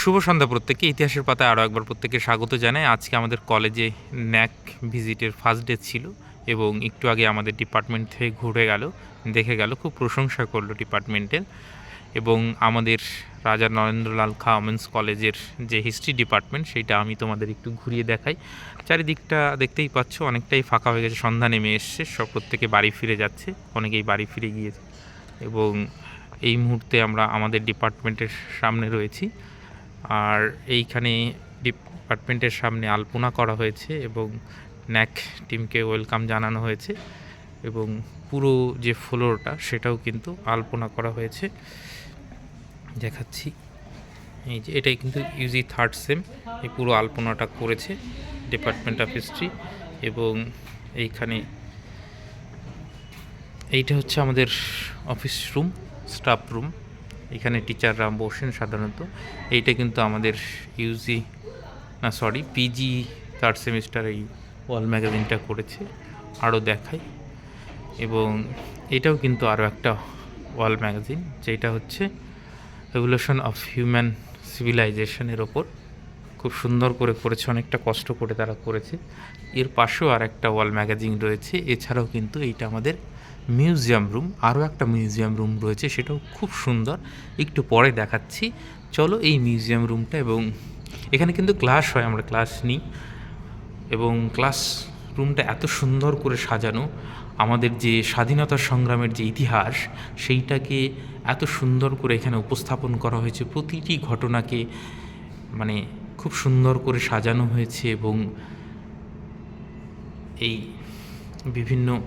শুভ সন্ধ্যা প্রত্যেককে। ইতিহাসের পাতায় আরও একবার প্রত্যেককে স্বাগত জানাই। আজকে আমাদের কলেজে ন্যাক ভিজিটের ফার্স্ট ডে ছিল এবং একটু আগে আমাদের ডিপার্টমেন্ট থেকে ঘুরে গেল, দেখে গেল, খুব প্রশংসা করল ডিপার্টমেন্টের এবং আমাদের রাজা নরেন্দ্রলাল খা ওমেন্স কলেজের যে হিস্ট্রি ডিপার্টমেন্ট সেইটা আমি তোমাদের একটু ঘুরিয়ে দেখাই। চারিদিকটা দেখতেই পাচ্ছ, অনেকটাই ফাঁকা হয়ে গেছে, সন্ধ্যা নেমে এসছে, সব প্রত্যেকে বাড়ি ফিরে যাচ্ছে, অনেকেই বাড়ি ফিরে গিয়েছে। এবং এই মুহূর্তে আমরা আমাদের ডিপার্টমেন্টের সামনে রয়েছি। আর এইখানে ডিপার্টমেন্টের সামনে আলপনা করা হয়েছে এবং ন্যাক টিমকে ওয়েলকাম জানানো হয়েছে এবং পুরো যে ফ্লোরটা সেটাও কিন্তু আলপনা করা হয়েছে। দেখাচ্ছি। এই যে এটাই কিন্তু ইউজি থার্ড সেম এই পুরো আলপনাটা করেছে ডিপার্টমেন্ট অফ হিস্ট্রি এবং এইখানে এইটা হচ্ছে আমাদের অফিস রুম স্টাফ রুম এখানে টিচাররা বসেন সাধারণত। এইটা কিন্তু আমাদের ইউজি না সরি পিজি থার্ড সেমিস্টার এই ওয়াল ম্যাগাজিনটা করেছে, আরও দেখাই এবং এটাও কিন্তু আরও একটা ওয়াল ম্যাগাজিন যেটা হচ্ছে রেভলিউশন অফ হিউম্যান সিভিলাইজেশনের ওপর। খুব সুন্দর করে করেছে, অনেকটা কষ্ট করে তারা করেছে। এর পাশেও আর একটা ওয়াল ম্যাগাজিন রয়েছে, এছাড়াও কিন্তু এইটা আমাদের মিউজিয়াম রুম, আরও একটা মিউজিয়াম রুম রয়েছে, সেটাও খুব সুন্দর। একটু পরে দেখাচ্ছি। চলো এই মিউজিয়াম রুমটা এবং এখানে কিন্তু ক্লাস হয়, আমরা ক্লাস নিই। এবং ক্লাস রুমটা এত সুন্দর করে সাজানো, আমাদের যে স্বাধীনতা সংগ্রামের যে ইতিহাস, সেইটাকে এত সুন্দর করে এখানে উপস্থাপন করা হয়েছে। প্রতিটি ঘটনাকে মানে খুব সুন্দর করে সাজানো হয়েছে এবং এই বিভিন্ন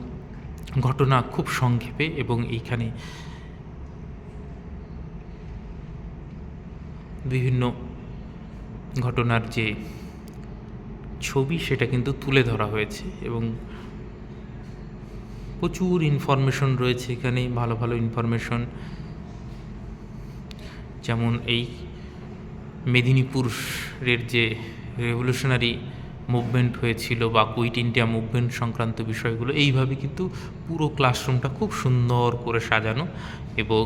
ঘটনা খুব সংক্ষেপে এবং এইখানে বিভিন্ন ঘটনার যে ছবি সেটা কিন্তু তুলে ধরা হয়েছে এবং প্রচুর ইনফরমেশন রয়েছে এখানে, ভালো ভালো ইনফরমেশন যেমন এই মেদিনীপুরের যে রেভলিউশনারি মুভমেন্ট হয়েছিল বা কুইট ইন্ডিয়া মুভমেন্ট সংক্রান্ত বিষয়গুলো, এইভাবে কিন্তু পুরো ক্লাসরুমটা খুব সুন্দর করে সাজানো এবং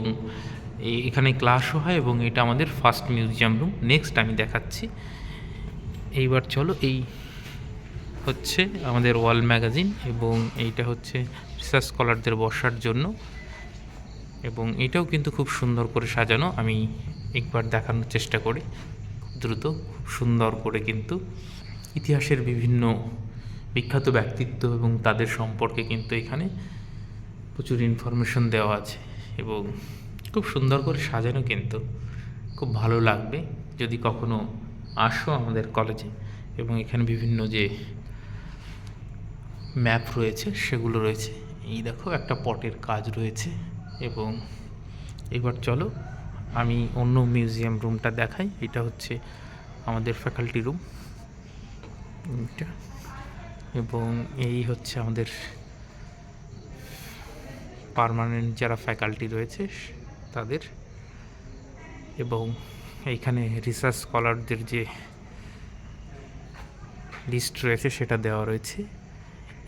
এখানে ক্লাসও হয় এবং এটা আমাদের ফার্স্ট মিউজিয়াম রুম নেক্সট আমি দেখাচ্ছি। এইবার চলো, এই হচ্ছে আমাদের ওয়াল ম্যাগাজিন এবং এইটা হচ্ছে রিসার্চ স্কলারদের বসার জন্য এবং এটাও কিন্তু খুব সুন্দর করে সাজানো। আমি একবার দেখানোর চেষ্টা করি। খুব দ্রুত, খুব সুন্দর করে কিন্তু ইতিহাসের বিভিন্ন বিখ্যাত ব্যক্তিত্ব এবং তাদের সম্পর্কে কিন্তু এখানে প্রচুর ইনফরমেশন দেওয়া আছে এবং খুব সুন্দর করে সাজানো কিন্তু খুব ভালো লাগবে যদি কখনো আসো আমাদের কলেজে এবং এখানে বিভিন্ন যে ম্যাপ রয়েছে সেগুলো রয়েছে। এই দেখো একটা পটের কাজ রয়েছে এবং এবার চলো আমি অন্য মিউজিয়াম রুমটা দেখাই। এটা হচ্ছে আমাদের ফ্যাকাল্টি রুম এবং এই হচ্ছে আমাদের পার্মানেন্ট যারা ফ্যাকাল্টি রয়েছে, তাদের। এবং এইখানে রিসার্চ স্কলারদের যে লিস্ট রয়েছে, সেটা দেওয়া রয়েছে।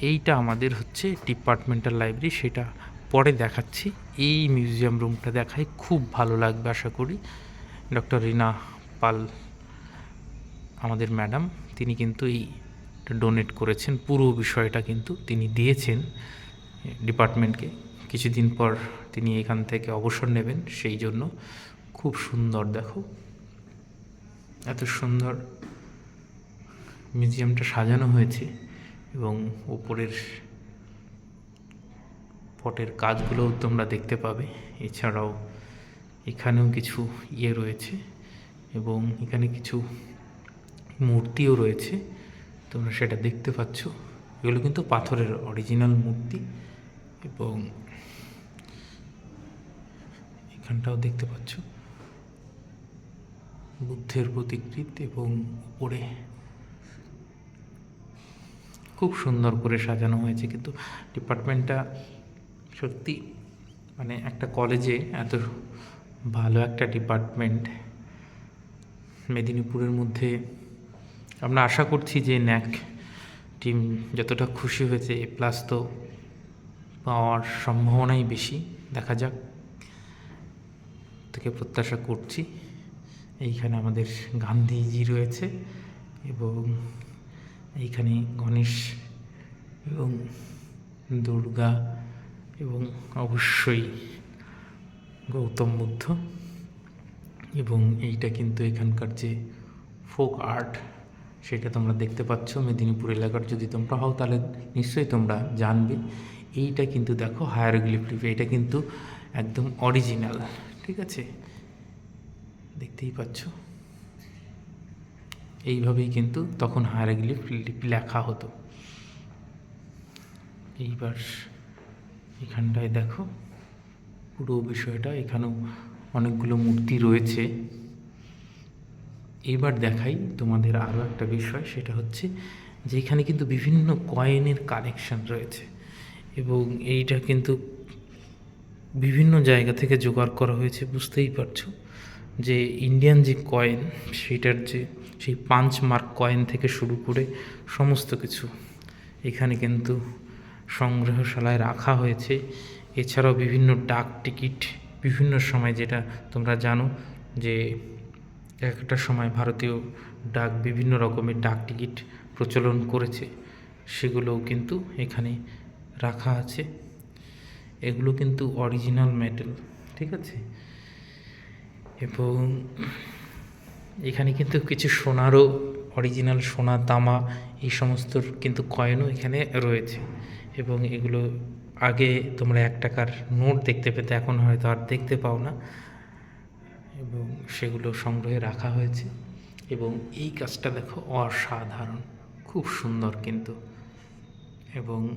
এইটা আমাদের হচ্ছে ডিপার্টমেন্টাল লাইব্রেরি সেটা পরে দেখাচ্ছি। এই মিউজিয়াম রুমটা দেখাই খুব ভালো লাগবে, আশা করি। ডক্টর রিনা পাল, আমাদের ম্যাডাম তিনি কিন্তু এই ডোনেট করেছেন। পুরো বিষয়টা কিন্তু তিনি দিয়েছেন ডিপার্টমেন্টকে। কিছুদিন পর তিনি এখান থেকে অবসর নেবেন, সেই জন্য খুব সুন্দর, দেখো। এত সুন্দর মিউজিয়ামটা সাজানো হয়েছে এবং ওপরের পটের কাজগুলোও তোমরা দেখতে পাবে। এছাড়াও এখানেও কিছু ইয়ে রয়েছে এবং এখানে কিছু মূর্তিও রয়েছে। তোমরা সেটা দেখতে পাচ্ছ। এগুলো কিন্তু পাথরের অরিজিনাল মূর্তি এবং এখানটাও দেখতে পাচ্ছ। বুদ্ধের প্রতিকৃত এবং উপরে খুব সুন্দর করে সাজানো হয়েছে। কিন্তু ডিপার্টমেন্টটা সত্যি মানে একটা কলেজে এত ভালো একটা ডিপার্টমেন্ট। মেদিনীপুরের মধ্যে আমরা আশা করছি যে ন্যাক টিম যতটা খুশি হয়েছে, এ প্লাস তো পাওয়ার সম্ভাবনাই বেশি, দেখা যাক। থেকে প্রত্যাশা করছি। এইখানে আমাদের গান্ধীজি রয়েছে এবং এইখানে গণেশ এবং দুর্গা এবং অবশ্যই গৌতম বুদ্ধ এবং এইটা কিন্তু এখানকার যে ফোক আর্ট সেটা তোমরা দেখতে পাচ্ছ। মেদিনীপুর এলাকার যদি তোমরা হও, তাহলে নিশ্চয়ই তোমরা জানবে। এইটা কিন্তু দেখো হায়ারোগ্লিফ এটা কিন্তু একদম অরিজিনাল ঠিক আছে? দেখতেই পাচ্ছ? এইভাবেই কিন্তু তখন হায়ারোগ্লিফ লিপি লেখা হতো। এইবার এখানটায় দেখো, পুরো বিষয়টা। এখানেও অনেকগুলো মূর্তি রয়েছে। এবার দেখাই তোমাদের আরও একটা বিষয়, সেটা হচ্ছে যে এখানে কিন্তু বিভিন্ন কয়েনের কালেকশন রয়েছে এবং এইটা কিন্তু বিভিন্ন জায়গা থেকে জোগাড় করা হয়েছে, বুঝতেই পারছ যে ইন্ডিয়ান যে কয়েন, সেটার যে সেই পাঞ্চ মার্ক কয়েন থেকে শুরু করে সমস্ত কিছু এখানে কিন্তু সংগ্রহশালায় রাখা হয়েছে। এছাড়াও বিভিন্ন ডাক টিকিট, বিভিন্ন সময় যেটা তোমরা জানো যে একটা সময় ভারতীয় ডাক বিভিন্ন রকমের ডাক টিকিট প্রচলন করেছে। সেগুলোও কিন্তু এখানে রাখা আছে। এগুলো কিন্তু অরিজিনাল মেটেল ঠিক আছে? এবং এখানে কিন্তু কিছু সোনারও অরিজিনাল সোনা, তামা এই সমস্ত কিন্তু কয়েনও এখানে রয়েছে। এবং এগুলো আগে তোমরা এক টাকার নোট দেখতে পেতে, এখন হয়তো আর দেখতে পাও না। এবং সেগুলো সংগ্রহে রাখা হয়েছে। এবং এই কাজটা দেখো অসাধারণ, খুব সুন্দর কিন্তু। এবং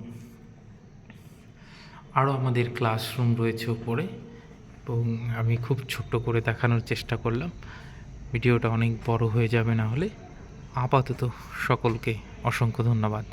আরও আমাদের ক্লাসরুম রয়েছে ওপরে এবং আমি খুব ছোট্ট করে দেখানোর চেষ্টা করলাম। ভিডিওটা অনেক বড় হয়ে যাবে না হলে। আপাতত সকলকে অসংখ্য ধন্যবাদ।